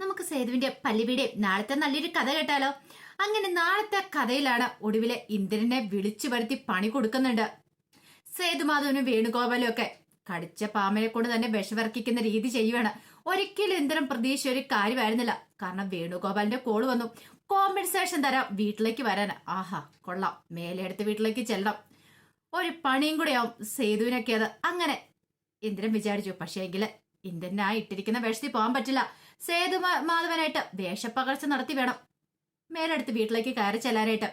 നമുക്ക് സേതുവിന്റെ പല്ലിവിടെയും നാളത്തെ നല്ലൊരു കഥ കേട്ടാലോ? അങ്ങനെ നാളത്തെ കഥയിലാണ് ഒടുവിലെ ഇന്ദ്രനെ വിളിച്ചു വരുത്തി പണി കൊടുക്കുന്നുണ്ട്. സേതുമാധവനും വേണുഗോപാലും ഒക്കെ കടിച്ച പാമ്പനെ കൊണ്ട് തന്നെ വിഷവർക്കിക്കുന്ന രീതി ചെയ്യുവാണ്. ഒരിക്കലും ഇന്ദ്രൻ പ്രതീക്ഷ ഒരു കാര്യമായിരുന്നില്ല. കാരണം വേണുഗോപാലിന്റെ കോൾ വന്നു. കോമ്പൻസേഷൻ തരാം വീട്ടിലേക്ക് വരാൻ. ആഹാ കൊള്ളാം. മേലെ എടുത്ത് വീട്ടിലേക്ക് ചെല്ലണം. ഒരു പണിയും കൂടെയാവും സേതുവിനൊക്കെ അത്. അങ്ങനെ ഇന്ദ്രൻ വിചാരിച്ചു പക്ഷേ എങ്കിൽ ഇന്ദ്രനായി ഇട്ടിരിക്കുന്ന വേഷത്തിൽ പോകാൻ പറ്റില്ല. സേതു മാധവനായിട്ട് വേഷപ്പകർച്ച നടത്തി വേണം. മേലെടുത്ത് വീട്ടിലേക്ക് കയറി ചെല്ലാനായിട്ട്.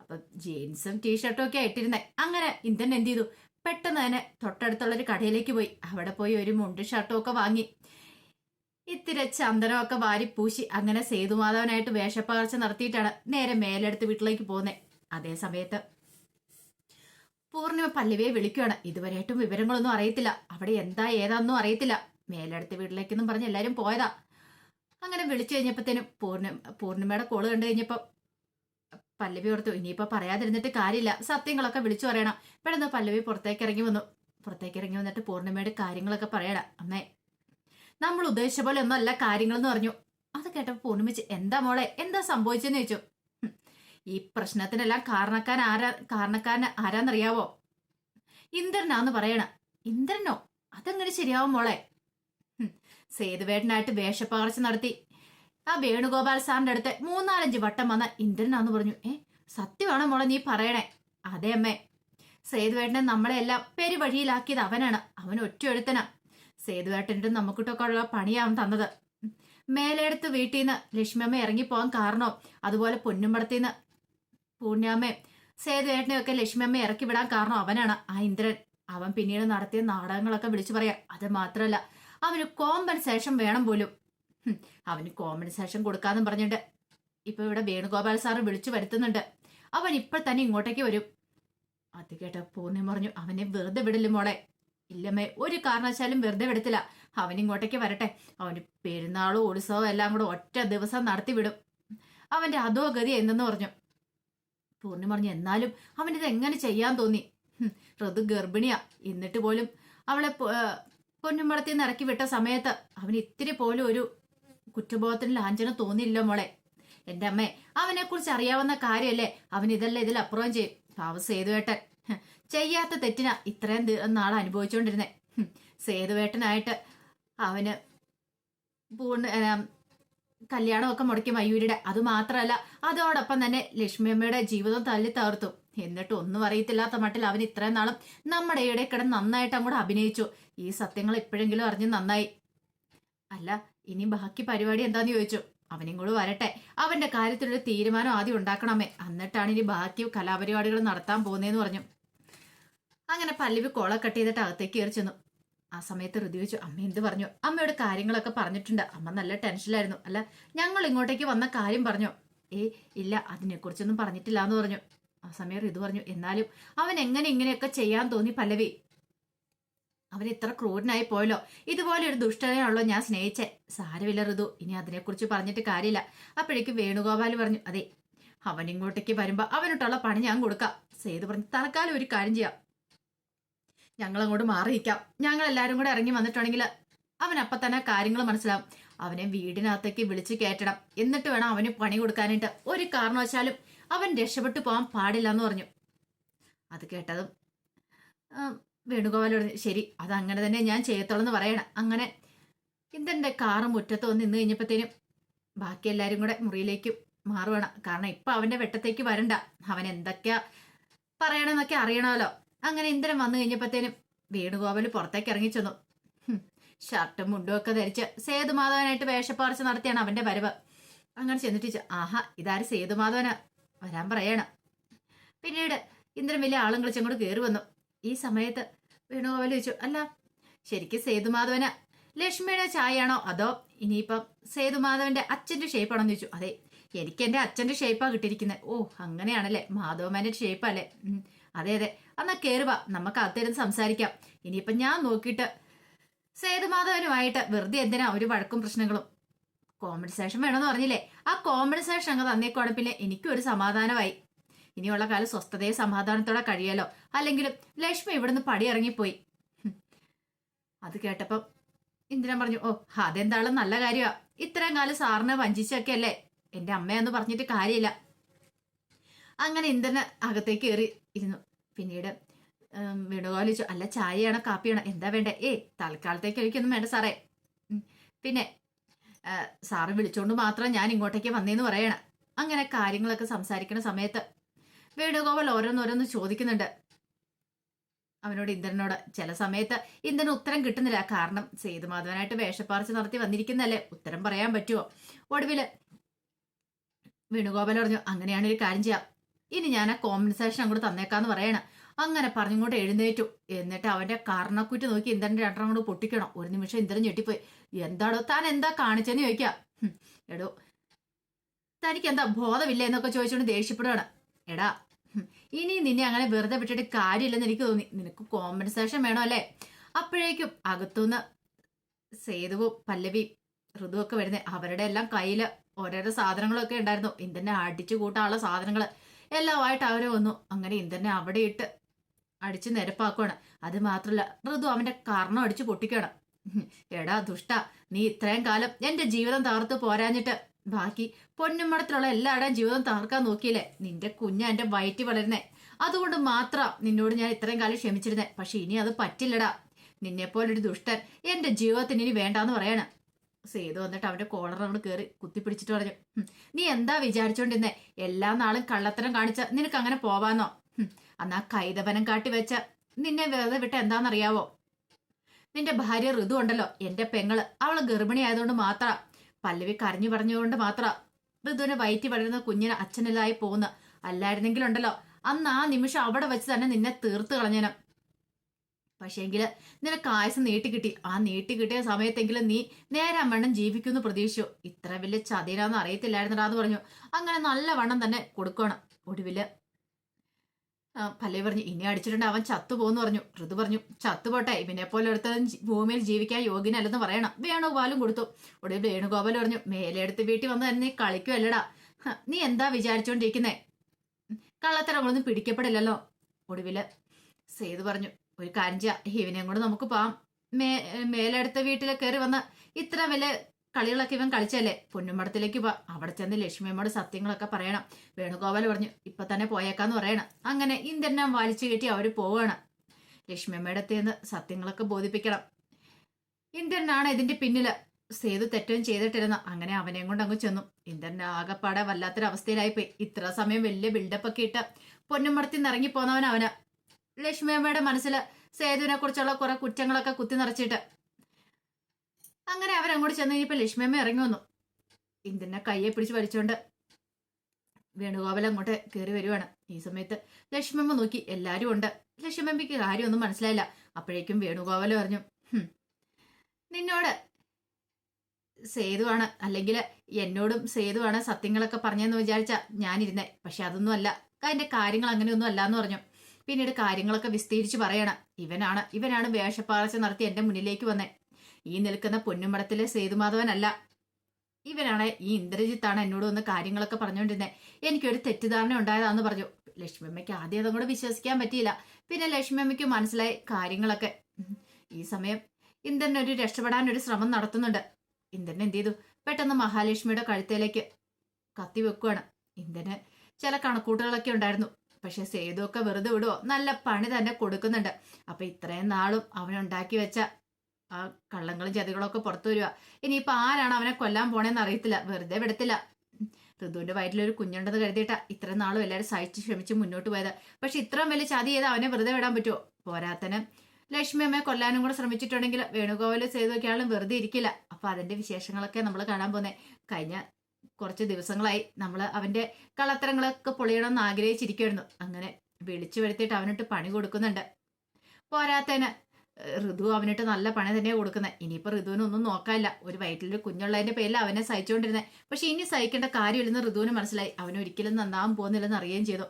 അപ്പൊ ജീൻസും ടീഷർട്ടും ഒക്കെ ഇട്ടിരുന്നേ. അങ്ങനെ ഇന്ത്യൻ എന്ത് ചെയ്തു? പെട്ടെന്ന് തന്നെ തൊട്ടടുത്തുള്ള ഒരു കടയിലേക്ക് പോയി. അവിടെ പോയി ഒരു മുണ്ട് ഷർട്ടും ഒക്കെ വാങ്ങി. ഇത്തിരി ചന്ദനമൊക്കെ വാരി പൂശി. അങ്ങനെ സേതുമാധവനായിട്ട് വേഷപ്പകർച്ച നടത്തിയിട്ടാണ് നേരെ മേലെടുത്ത് വീട്ടിലേക്ക് പോകുന്നത് അതേ സമയത്ത് പൂർണിമ പല്ലവിയെ വിളിക്കുകയാണ് ഇതുവരെയായിട്ടും വിവരങ്ങളൊന്നും അറിയത്തില്ല. അവിടെ എന്താ ഏതാന്നും അറിയത്തില്ല. മേലെടുത്ത് വീട്ടിലേക്കെന്നും പറഞ്ഞ് എല്ലാരും പോയതാ. അങ്ങനെ വിളിച്ചു കഴിഞ്ഞപ്പോഴത്തേനും പൂർണ പൂർണിമയുടെ കോൾ കണ്ടു കഴിഞ്ഞപ്പോൾ പല്ലവി ഓർത്തു ഇനിയിപ്പോൾ പറയാതിരുന്നിട്ട് കാര്യമില്ല. സത്യങ്ങളൊക്കെ വിളിച്ചു പറയണം. പെട്ടെന്ന് പല്ലവി പുറത്തേക്ക് ഇറങ്ങി വന്നു. പുറത്തേക്ക് ഇറങ്ങി വന്നിട്ട് പൂർണിമയുടെ കാര്യങ്ങളൊക്കെ പറയണം. അമ്മേ നമ്മൾ ഉദ്ദേശിച്ച പോലെ ഒന്നും അല്ല കാര്യങ്ങളെന്ന് പറഞ്ഞു. അത് കേട്ടപ്പോൾ പൂർണിമിച്ച് എന്താ മോളെ? എന്താ സംഭവിച്ചെന്ന് ചോദിച്ചു. ഈ പ്രശ്നത്തിനെല്ലാം കാരണക്കാരൻ ആരാ കാരണക്കാരൻ ആരാന്നറിയാവോ? ഇന്ദ്രനാന്ന് പറയണ. ഇന്ദ്രനോ? അതെങ്ങനെ ശരിയാവും മോളെ? സേതുവേട്ടനായിട്ട് വേഷപ്പകർച്ച നടത്തി. ആ വേണുഗോപാൽ സാറിന്റെ അടുത്ത് മൂന്നാലഞ്ച് വട്ടം വന്ന ഇന്ദ്രനാന്ന് പറഞ്ഞു. ഏ സത്യമാണ് മോളെ നീ പറയണേ? അതെ അമ്മേ. സേതുവേട്ടനെ നമ്മളെല്ലാം പെരുവഴിയിലാക്കിയത് അവനാണ്. അവൻ ഒറ്റയൊരുത്തനാ. സേതുവേട്ടന്റെ നമുക്കിട്ടൊക്കെ ഉള്ള പണിയാവും തന്നത്. മേലെടുത്ത് വീട്ടിൽ നിന്ന് ലക്ഷ്മിയമ്മ ഇറങ്ങിപ്പോകാൻ കാരണോ അതുപോലെ പൊന്നുമ്പടത്തിൽ നിന്ന് പൂർണ്യാമ്മയും സേതുവേട്ടനെയൊക്കെ ലക്ഷ്മിയമ്മ ഇറക്കി വിടാൻ കാരണം അവനാണ് ആ ഇന്ദ്രൻ. അവൻ പിന്നീട് നടത്തിയ നാടകങ്ങളൊക്കെ വിളിച്ചു പറയാം. അത് മാത്രമല്ല അവന് കോമ്പൻസേഷൻ വേണം പോലും. അവന് കോമ്പൻസേഷൻ കൊടുക്കാന്നും പറഞ്ഞിട്ട്. ഇപ്പൊ ഇവിടെ വേണുഗോപാൽ സാറ് വിളിച്ചു വരുത്തുന്നുണ്ട്. അവൻ ഇപ്പോൾ തന്നെ ഇങ്ങോട്ടേക്ക് വരും. അത് കേട്ട പൂർണി പറഞ്ഞു അവനെ വെറുതെ വിടില്ല മോളെ. ഇല്ലമ്മേ ഒരു കാരണവശാലും വെറുതെ വിടത്തില്ല. അവൻ ഇങ്ങോട്ടേക്ക് വരട്ടെ. അവന് പെരുന്നാളും ഉത്സവം എല്ലാം കൂടെ ഒറ്റ ദിവസം നടത്തി വിടും. അവന്റെ അധോഗതി എന്തെന്ന് പറഞ്ഞു. പൂർണി പറഞ്ഞു എന്നാലും അവനിത് എങ്ങനെ ചെയ്യാൻ തോന്നി? ഋതു ഗർഭിണിയാ. എന്നിട്ട് പോലും അവളെ പൊ- ഏ, പൊന്നുമ്പളത്തിൽ നിന്ന് ഇറക്കി വിട്ട സമയത്ത് അവന് ഇത്തിരി പോലും ഒരു കുറ്റബോധത്തിന് ലാഞ്ചന തോന്നിയില്ല മോളെ. എന്റെ അമ്മേ അവനെ കുറിച്ച് അറിയാവുന്ന കാര്യമല്ലേ അവൻ ഇതല്ല ഇതിൽ അപ്പുറം ചെയ്യും. പാവ സേതുവേട്ടൻ. ചെയ്യാത്ത തെറ്റിനാ ഇത്രയും നാൾ അനുഭവിച്ചുകൊണ്ടിരുന്നേ സേതുവേട്ടനായിട്ട് അവന് പൂർണ കല്യാണമൊക്കെ മുടക്കി മയൂരിയുടെ. അത് മാത്രമല്ല അതോടൊപ്പം തന്നെ ലക്ഷ്മിയമ്മയുടെ ജീവിതം തല്ലി തകർത്തു. എന്നിട്ട് ഒന്നും അറിയത്തില്ലാത്ത മട്ടിൽ അവൻ ഇത്രയും നാളും നമ്മുടെ ഇടയിൽ കിടന്ന് നന്നായിട്ട് അങ്ങോട്ട് അഭിനയിച്ചു. ഈ സത്യങ്ങൾ എപ്പോഴെങ്കിലും അറിഞ്ഞ് നന്നായി. അല്ല ഇനി ബാക്കി പരിപാടി എന്താന്ന് ചോദിച്ചു. അവനിങ്ങോട്ട് വരട്ടെ. അവന്റെ കാര്യത്തിലൊരു തീരുമാനം ആദ്യം ഉണ്ടാക്കണമേ. എന്നിട്ടാണ് ഇനി ബാക്കി കലാപരിപാടികൾ നടത്താൻ പോകുന്നതെന്ന് പറഞ്ഞു. അങ്ങനെ പല്ലവി കട്ട് ചെയ്തിട്ട് അകത്തേക്ക് കയറി ചെന്നു. ആ സമയത്ത് ഋതു ചോദിച്ചു അമ്മ എന്ത് പറഞ്ഞു? അമ്മയോട് കാര്യങ്ങളൊക്കെ പറഞ്ഞിട്ടുണ്ട്. അമ്മ നല്ല ടെൻഷനിലായിരുന്നു. അല്ല ഞങ്ങൾ ഇങ്ങോട്ടേക്ക് വന്ന കാര്യം പറഞ്ഞു. ഏ ഇല്ല അതിനെക്കുറിച്ചൊന്നും പറഞ്ഞിട്ടില്ല എന്ന് പറഞ്ഞു. ആ സമയം ഋതു പറഞ്ഞു എന്നാലും അവൻ എങ്ങനെ ഇങ്ങനെയൊക്കെ ചെയ്യാൻ തോന്നി പല്ലവി? അവൻ ഇത്ര ക്രൂരനായി പോയല്ലോ. ഇതുപോലെ ഒരു ദുഷ്ടനെയാണല്ലോ ഞാൻ സ്നേഹിച്ചേ. സാരമില്ല ഋതു ഇനി അതിനെക്കുറിച്ച് പറഞ്ഞിട്ട് കാര്യമില്ല. അപ്പോഴേക്കും വേണുഗോപാൽ പറഞ്ഞു അതെ അവൻ ഇങ്ങോട്ടേക്ക് വരുമ്പോ അവനോട്ടുള്ള പണി ഞാൻ കൊടുക്കാം. സേതു പറഞ്ഞു തൽക്കാലം ഒരു കാര്യം ചെയ്യാം. ഞങ്ങൾ അങ്ങോട്ട് മാറിയിക്കാം ഞങ്ങൾ എല്ലാരും കൂടെ ഇറങ്ങി വന്നിട്ടുണ്ടെങ്കിൽ അവൻ അപ്പം തന്നെ കാര്യങ്ങൾ മനസ്സിലാവും. അവനെ വീടിനകത്തേക്ക് വിളിച്ചു കയറ്റണം. എന്നിട്ട് വേണം അവന് പണി കൊടുക്കാനായിട്ട്. ഒരു കാരണവശാലും അവൻ രക്ഷപ്പെട്ടു പോകാൻ പാടില്ല എന്ന് പറഞ്ഞു. അത് കേട്ടതും പറഞ്ഞു ശരി അത് അങ്ങനെ തന്നെ ഞാൻ ചെയ്യത്തോളെന്ന് പറയണം. അങ്ങനെ ഇന്ദ്രന്റെ കാറ് മുറ്റത്ത് വന്ന് നിന്ന് കഴിഞ്ഞപ്പോഴത്തേനും ബാക്കി എല്ലാവരും കൂടെ മുറിയിലേക്ക് മാറുവാണ്. കാരണം ഇപ്പൊ അവന്റെ വെട്ടത്തേക്ക് വരണ്ട. അവൻ എന്തൊക്കെയാ പറയണമെന്നൊക്കെ അറിയണമല്ലോ. അങ്ങനെ ഇന്ദ്രൻ വന്നു കഴിഞ്ഞപ്പോഴത്തേനും വേണുഗോപാൽ പുറത്തേക്ക് ഇറങ്ങി ചെന്നു. ഷർട്ടും മുണ്ടും ഒക്കെ ധരിച്ച് സേതുമാധവനായിട്ട് വേഷപ്പാർച്ച നടത്തിയാണ് അവന്റെ വരവ്. അങ്ങനെ ചെന്നിട്ട് ആഹാ ഇതാര് സേതുമാധവന് വരാൻ പറയണം. പിന്നീട് ഇന്ദ്രൻ വലിയ ആളും കളിച്ചങ്ങോട്ട് കയറി വന്നു. ഈ സമയത്ത് വേണുഗോപാൽ ചോദിച്ചു അല്ല ശരിക്കും സേതുമാധവന് ലക്ഷ്മിയുടെ ചായയാണോ അതോ ഇനിയിപ്പം സേതുമാധവന്റെ അച്ഛന്റെ ഷേപ്പാണോ എന്ന് ചോദിച്ചു. അതെ എനിക്ക് എന്റെ അച്ഛന്റെ ഷേപ്പാ കിട്ടിയിരിക്കുന്നത് ഓ അങ്ങനെയാണല്ലേ മാധവമാന്റെ ഷേപ്പല്ലേ അതെ അതെ എന്നാ കേറുക നമുക്ക് അകത്തിരുന്ന് സംസാരിക്കാം. ഇനിയിപ്പം ഞാൻ നോക്കിയിട്ട് സേതുമാധവനുമായിട്ട് വെറുതെ എന്തിനാ ഒരു വഴക്കും പ്രശ്നങ്ങളും? കോമ്പൻസേഷൻ വേണമെന്ന് പറഞ്ഞില്ലേ? ആ കോമ്പൻസേഷൻ അങ്ങ് തന്നേക്കോടെ പിന്നെ എനിക്കും ഒരു സമാധാനമായി. ഇനിയുള്ള കാലം സ്വസ്ഥതയെ സമാധാനത്തോടെ കഴിയാലോ? അല്ലെങ്കിലും ലക്ഷ്മി ഇവിടുന്ന് പടിയിറങ്ങിപ്പോയി. ഇറങ്ങിപ്പോയി അത് കേട്ടപ്പം ഇന്ദിരൻ പറഞ്ഞു ഓ അതെന്താളും നല്ല കാര്യമാ ഇത്രയും കാലം സാറിനെ വഞ്ചിച്ചൊക്കെ അല്ലേ എന്റെ അമ്മയെന്ന് പറഞ്ഞിട്ട് കാര്യമില്ല. അങ്ങനെ ഇന്ദ്രന് അകത്തേക്ക് കയറി ഇരുന്നു. പിന്നീട് ഉം, അല്ല ചായയാണോ കാപ്പിയാണോ? എന്താ വേണ്ടേ? ഏ തൽക്കാലത്തേക്ക് എനിക്കൊന്നും വേണ്ട സാറേ. പിന്നെ സാറ് വിളിച്ചോണ്ട് മാത്രം ഞാൻ ഇങ്ങോട്ടേക്ക് വന്നേന്ന് പറയണം. അങ്ങനെ കാര്യങ്ങളൊക്കെ സംസാരിക്കുന്ന സമയത്ത് വേണുഗോപാൽ ഓരോന്നോരോന്ന് ചോദിക്കുന്നുണ്ട്. അവനോട് ഇന്ദ്രനോട് ചില സമയത്ത് ഇന്ദ്രന് ഉത്തരം കിട്ടുന്നില്ല. കാരണം സേതുമാധവനായിട്ട് വേഷപ്പാർച്ച നടത്തി വന്നിരിക്കുന്നല്ലേ ഉത്തരം പറയാൻ പറ്റുമോ ഒടുവിൽ വേണുഗോപാൽ പറഞ്ഞു അങ്ങനെയാണ് ഒരു കാര്യം ചെയ്യാം. ഇനി ഞാൻ ആ കോമ്പൻസേഷൻ അങ്ങോട്ട് തന്നേക്കാന്ന് പറയണം. അങ്ങനെ പറഞ്ഞുകൊണ്ട് എഴുന്നേറ്റു. എന്നിട്ട് അവന്റെ കാരണക്കുറ്റി നോക്കി ഇന്ദ്രന്റെ രണ്ടെണ്ണം കൊണ്ട് പൊട്ടിക്കണം. ഒരു നിമിഷം ഇന്ദ്രൻ ഞെട്ടിപ്പോയി. എന്താടോ താൻ എന്താ കാണിച്ചെന്ന് ചോദിക്കാം? എടോ തനിക്ക് എന്താ ബോധമില്ല? എന്നൊക്കെ ചോദിച്ചുകൊണ്ട് ദേഷ്യപ്പെടുകയാണ് എടാ ഇനി നിന്നെ അങ്ങനെ വെറുതെ വിട്ടിട്ട് കാര്യമില്ലെന്ന് എനിക്ക് തോന്നി. നിനക്ക് കോമ്പൻസേഷൻ വേണോ അല്ലേ? അപ്പോഴേക്കും അകത്തുനിന്ന് സേതുവും പല്ലവി ഋതുവൊക്കെ വരുന്നത് അവരുടെ എല്ലാം കയ്യിൽ ഓരോരോ സാധനങ്ങളൊക്കെ ഉണ്ടായിരുന്നു. ഇന്ദ്രനെ അടിച്ചു കൂട്ടാനുള്ള സാധനങ്ങൾ എല്ലാമായിട്ട് അവരെ വന്നു. അങ്ങനെ ഇന്ദ്രനെ അവിടെ ഇട്ട് അടിച്ച് നിരപ്പാക്കുവാണ്. അത് മാത്രമല്ല ഋതു അവന്റെ കർണം അടിച്ച് പൊട്ടിക്കണം എടാ ദുഷ്ട നീ ഇത്രയും കാലം എന്റെ ജീവിതം തകർത്ത് പോരാഞ്ഞിട്ട് ബാക്കി പൊന്നുമടത്തിലുള്ള എല്ലാവരുടെയും ജീവിതം തകർക്കാൻ നോക്കിയില്ലേ? നിന്റെ കുഞ്ഞ എന്റെ വയറ്റി വളരുന്നേ. അതുകൊണ്ട് മാത്രം നിന്നോട് ഞാൻ ഇത്രയും കാലം ക്ഷമിച്ചിരുന്നേ. പക്ഷെ ഇനി അത് പറ്റില്ലടാ. നിന്നെപ്പോലൊരു ദുഷ്ടൻ എന്റെ ജീവിതത്തിന് ഇനി വേണ്ടാന്ന് പറയാണ്. സേതു വന്നിട്ട് അവന്റെ കോളർ അങ്ങോട്ട് കയറി കുത്തിപ്പിടിച്ചിട്ട് പറഞ്ഞു നീ എന്താ വിചാരിച്ചോണ്ടിരുന്നേ? എല്ലാ നാളും കള്ളത്തരം കാണിച്ച നിനക്ക് അങ്ങനെ പോവാന്നോ? അന്നാ കൈതവനം കാട്ടി വെച്ച നിന്നെ വെറുതെ വിട്ട എന്താണെന്നറിയാവോ നിന്റെ ഭാര്യ ഋതു ഉണ്ടല്ലോ എന്റെ പെങ്ങൾ. അവൾ ഗർഭിണി ആയതുകൊണ്ട് മാത്ര പല്ലവി കരഞ്ഞു പറഞ്ഞുകൊണ്ട് മാത്ര ഋതുവിനെ വയറ്റി വളരുന്ന കുഞ്ഞിന് അച്ഛനിലായി പോകുന്ന. അല്ലായിരുന്നെങ്കിലുണ്ടല്ലോ. അന്ന് ആ നിമിഷം അവിടെ വെച്ച് തന്നെ നിന്നെ തീർത്ത് കളഞ്ഞേനം. പക്ഷേങ്കിൽ നിനക്ക് ആയുസ് നീട്ടിക്കിട്ടി ആ നീട്ടിക്കിട്ടിയ സമയത്തെങ്കിലും നീ നേരെ വണ്ണം ജീവിക്കുമെന്ന് പ്രതീക്ഷിച്ചു. ഇത്ര വലിയ ചതിരാന്ന് അറിയത്തില്ലായിരുന്നടാ എന്ന് പറഞ്ഞു. അങ്ങനെ നല്ല വണ്ണം തന്നെ കൊടുക്കണം. ഒടുവിൽ പല്ലവി പറഞ്ഞു ഇനി അടിച്ചിട്ടുണ്ട് അവൻ ചത്തുപോന്ന് പറഞ്ഞു. ഋതു പറഞ്ഞു ചത്തുപോട്ടെ ഇവനെ പോലെ ജി- ഭൂമിയിൽ ജീവിക്കാൻ യോഗ്യനല്ലെന്ന് പറയണം. വേണുഗോപാലും കൊടുത്തു. ഒടുവിൽ വേണുഗോപാൽ പറഞ്ഞു മേലെ എടുത്ത് വീട്ടിൽ വന്ന് തന്നെ നീ കളിക്കുമല്ലടാ നീ എന്താ വിചാരിച്ചുകൊണ്ടിരിക്കുന്നേ കള്ളത്തരങ്ങളൊന്നും പിടിക്കപ്പെടില്ലല്ലോ. ഒടുവിൽ സേതു പറഞ്ഞു ഒരു കാര്യം ചെയ്യാം കൊണ്ട് നമുക്ക് പോവാം. മേ മേലെടുത്ത വീട്ടിൽ കയറി വന്ന് ഇത്ര വലിയ കളികളൊക്കെ ഇവൻ കളിച്ചല്ലേ? പൊന്നുമടത്തിലേക്ക് പോ അവിടെ ചെന്ന് ലക്ഷ്മിയമ്മയുടെ സത്യങ്ങളൊക്കെ പറയണം. വേണുഗോപാൽ പറഞ്ഞു ഇപ്പൊ തന്നെ പോയേക്കാന്ന് പറയണം. അങ്ങനെ ഇന്ദ്രനെ വലിച്ചു കെട്ടി അവർ പോവാണ്. ലക്ഷ്മിയമ്മയുടെ അടുത്ത് സത്യങ്ങളൊക്കെ ബോധിപ്പിക്കണം. ഇന്ദ്രനാണ് ഇതിന്റെ പിന്നിൽ. സേതു തെറ്റവും ചെയ്തിട്ടിരുന്ന അങ്ങനെ അവനെയും കൊണ്ട് അങ്ങ് ചെന്നു. ഇന്ദ്രന്റെ ആകെപ്പാടെ വല്ലാത്തൊരവസ്ഥയിലായിപ്പോയി. ഇത്ര സമയം വലിയ ബിൽഡപ്പ് ഒക്കെ ഇട്ട് പൊന്നുമടത്തിൽ നിന്ന് ഇറങ്ങി പോന്നവൻ അവന്. ലക്ഷ്മിയമ്മയുടെ മനസ്സിൽ സേതുവിനെ കുറിച്ചുള്ള കുറെ കുറ്റങ്ങളൊക്കെ കുത്തി നിറച്ചിട്ട് അങ്ങനെ അവരങ്ങോട്ട് ചെന്ന് കഴിഞ്ഞപ്പോൾ ലക്ഷ്മിയമ്മ ഇറങ്ങി വന്നു. ഇന്ദ്രനെ കയ്യെ പിടിച്ച് വലിച്ചോണ്ട് വേണുഗോപാൽ അങ്ങോട്ട് കയറി വരുവാണ്. ഈ സമയത്ത് ലക്ഷ്മിയമ്മ നോക്കി എല്ലാവരും ഉണ്ട്. ലക്ഷ്മിയമ്മയ്ക്ക് കാര്യമൊന്നും മനസ്സിലായില്ല. അപ്പോഴേക്കും വേണുഗോപാൽ പറഞ്ഞു നിന്നോട് സേതുവാണ് അല്ലെങ്കിൽ എന്നോടും സേതുവാണ് സത്യങ്ങളൊക്കെ പറഞ്ഞെന്ന് വിചാരിച്ച ഞാനിരുന്നേ. പക്ഷെ അതൊന്നും അല്ല. അതിന്റെ കാര്യങ്ങൾ അങ്ങനെയൊന്നും അല്ല എന്ന് പറഞ്ഞു. പിന്നീട് കാര്യങ്ങളൊക്കെ വിസ്തീരിച്ച് പറയണം. ഇവനാണ് ഇവനാണ് വേഷപ്പാർച്ച നടത്തി എന്റെ മുന്നിലേക്ക് വന്നേ. ഈ നിൽക്കുന്ന പൊന്നുമടത്തിലെ സേതുമാധവനല്ല. ഇവനാണ് ഈ ഇന്ദ്രജിത്താണ് എന്നോട് വന്ന് കാര്യങ്ങളൊക്കെ പറഞ്ഞുകൊണ്ടിരുന്നത് എനിക്കൊരു തെറ്റിദ്ധാരണ ഉണ്ടായതാന്ന് പറഞ്ഞു. ലക്ഷ്മിയമ്മയ്ക്ക് ആദ്യം അതങ്ങോട് വിശ്വസിക്കാൻ പറ്റിയില്ല. പിന്നെ ലക്ഷ്മിയമ്മയ്ക്ക് മനസ്സിലായി കാര്യങ്ങളൊക്കെ. ഈ സമയം ഇന്ദ്രൻ ഒരു രക്ഷപ്പെടാൻ ഒരു ശ്രമം നടത്തുന്നുണ്ട്. ഇന്ദ്രൻ എന്ത് ചെയ്തു? പെട്ടെന്ന് മഹാലക്ഷ്മിയുടെ കഴുത്തേലേക്ക് കത്തി വെക്കുവാണ്. ഇന്ദ്രന് ചില കണക്കൂട്ടുകളൊക്കെ ഉണ്ടായിരുന്നു. പക്ഷെ സേതുവൊക്കെ വെറുതെ വിടുവോ? നല്ല പണി തന്നെ കൊടുക്കുന്നുണ്ട്. അപ്പൊ ഇത്രയും നാളും അവനുണ്ടാക്കി വെച്ച ആ കള്ളങ്ങളും ചതികളും ഒക്കെ പുറത്തു വരിക. ഇനിയിപ്പൊ ആരാണ് അവനെ കൊല്ലാൻ പോണേന്ന് അറിയത്തില്ല. വെറുതെ വിടത്തില്ല. ഋതുവിന്റെ വയറ്റിലൊരു കുഞ്ഞുണ്ടെന്ന് കരുതിയിട്ട ഇത്രയും നാളും എല്ലാവരും സഹിച്ച് ക്ഷമിച്ച് മുന്നോട്ട് പോയത്. പക്ഷെ ഇത്രയും വലിയ ചതി ചെയ്ത് അവനെ വെറുതെ വിടാൻ പറ്റുമോ പോരാത്തന്. ലക്ഷ്മി അമ്മയെ കൊല്ലാനും കൂടെ ശ്രമിച്ചിട്ടുണ്ടെങ്കിൽ വേണുഗോപാൽ സേതുവൊക്കെയാളും വെറുതെ ഇരിക്കില്ല. അപ്പൊ അതിന്റെ വിശേഷങ്ങളൊക്കെ നമ്മൾ കാണാൻ പോന്നെ. കഴിഞ്ഞ കുറച്ച് ദിവസങ്ങളായി നമ്മൾ അവന്റെ കള്ളത്തരങ്ങളൊക്കെ പൊളിയണമെന്ന് ആഗ്രഹിച്ചിരിക്കുമായിരുന്നു അങ്ങനെ വിളിച്ചു വരുത്തിയിട്ട് അവനിട്ട് പണി കൊടുക്കുന്നുണ്ട്. പോരാത്തന്. ഋതു അവനിട്ട് നല്ല പണി തന്നെയാണ് കൊടുക്കുന്നത് ഇനിയിപ്പോൾ ഋതുവിനൊന്നും നോക്കാനില്ല. ഒരു വയറ്റിലൊരു കുഞ്ഞുള്ളതിന്റെ പേരിൽ അവനെ സഹിച്ചുകൊണ്ടിരുന്നത് പക്ഷേ ഇനി സഹിക്കേണ്ട കാര്യമില്ലെന്ന് ഋതുവിന് മനസ്സിലായി. അവൻ ഒരിക്കലും നന്നാവാൻ പോകുന്നില്ലെന്ന് അറിയുകയും ചെയ്തു.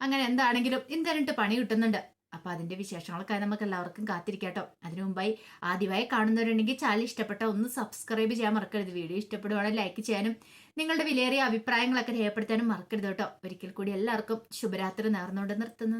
അങ്ങനെ എന്താണെങ്കിലും ഇന്ദ്രനിട്ട് പണി കിട്ടുന്നുണ്ട്. അപ്പൊ അതിന്റെ വിശേഷങ്ങളൊക്കെ നമുക്ക് എല്ലാവർക്കും കാത്തിരിക്കാട്ടോ. അതിനു മുമ്പായി ആദ്യമായി കാണുന്നവരുണ്ടെങ്കിൽ ചാനൽ ഇഷ്ടപ്പെട്ട ഒന്ന് സബ്സ്ക്രൈബ് ചെയ്യാൻ മറക്കരുത്. വീഡിയോ ഇഷ്ടപ്പെടുവാണെങ്കിൽ ലൈക്ക് ചെയ്യാനും നിങ്ങളുടെ വിലയേറിയ അഭിപ്രായങ്ങളൊക്കെ രേഖപ്പെടുത്താനും മറക്കരുത് കേട്ടോ. ഒരിക്കൽ കൂടി എല്ലാവർക്കും ശുഭരാത്രി നേർന്നുകൊണ്ട് നിർത്തുന്നു.